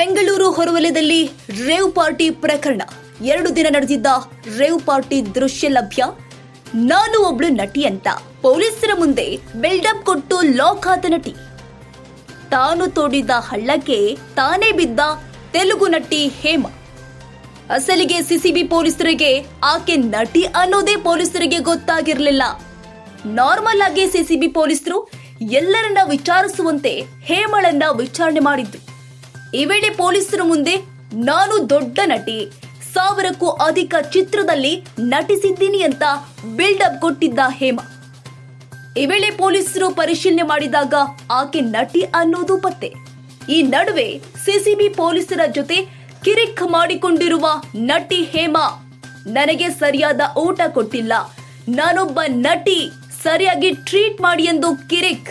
ಬೆಂಗಳೂರು ಹೊರವಲಯದಲ್ಲಿ rave party ಪ್ರಕರಣ. ಎರಡು ದಿನ ನಡೆದಿದ್ದ ರೇವ್ ಪಾರ್ಟಿ ದೃಶ್ಯ ಲಭ್ಯ. ನಾನು ಒಬ್ಳು ನಟಿ ಅಂತ. ಪೊಲೀಸರ ಮುಂದೆ ಬಿಲ್ಡಪ್ ಕೊಟ್ಟು ಲಾಕ್ ಆದ ನಟಿ. ತಾನು ತೋಡಿದ ಹಳ್ಳಕ್ಕೆ ತಾನೇ ಬಿದ್ದ ತೆಲುಗು ನಟಿ ಹೇಮ. ಅಸಲಿಗೆ ಸಿಸಿಬಿ ಪೊಲೀಸರಿಗೆ ಆಕೆ ನಟಿ ಅನ್ನೋದೇ ಪೊಲೀಸರಿಗೆ ಗೊತ್ತಾಗಿರಲಿಲ್ಲ. ನಾರ್ಮಲ್ ಆಗಿ ಸಿಸಿಬಿ ಪೊಲೀಸರು ಎಲ್ಲರನ್ನ ವಿಚಾರಿಸುವಂತೆ ಹೇಮಳನ್ನ ವಿಚಾರಣೆ ಮಾಡಿದ್ರು ಈ ವೇಳೆ ಪೊಲೀಸರ ಮುಂದೆ ನಾನು ದೊಡ್ಡ ನಟಿ. ಸಾವಿರಕ್ಕೂ ಅಧಿಕ ಚಿತ್ರದಲ್ಲಿ ನಟಿಸಿದ್ದೀನಿ ಅಂತ ಬಿಲ್ಡಪ್ ಕೊಟ್ಟಿದ್ದ ಹೇಮಾ. ಈ ವೇಳೆ ಪೊಲೀಸರು ಪರಿಶೀಲನೆ ಮಾಡಿದಾಗ ಆಕೆ ನಟಿ ಅನ್ನೋದು ಪತ್ತೆ. ಈ ನಡುವೆ ಸಿಸಿಬಿ ಪೊಲೀಸರ ಜೊತೆ ಕಿರಿಕ್ ಮಾಡಿಕೊಂಡಿರುವ ನಟಿ ಹೇಮಾ. ನನಗೆ ಸರಿಯಾದ ಊಟ ಕೊಟ್ಟಿಲ್ಲ. ನಾನೊಬ್ಬ ನಟಿ. ಸರಿಯಾಗಿ ಟ್ರೀಟ್ ಮಾಡಿ ಎಂದು ಕಿರಿಕ್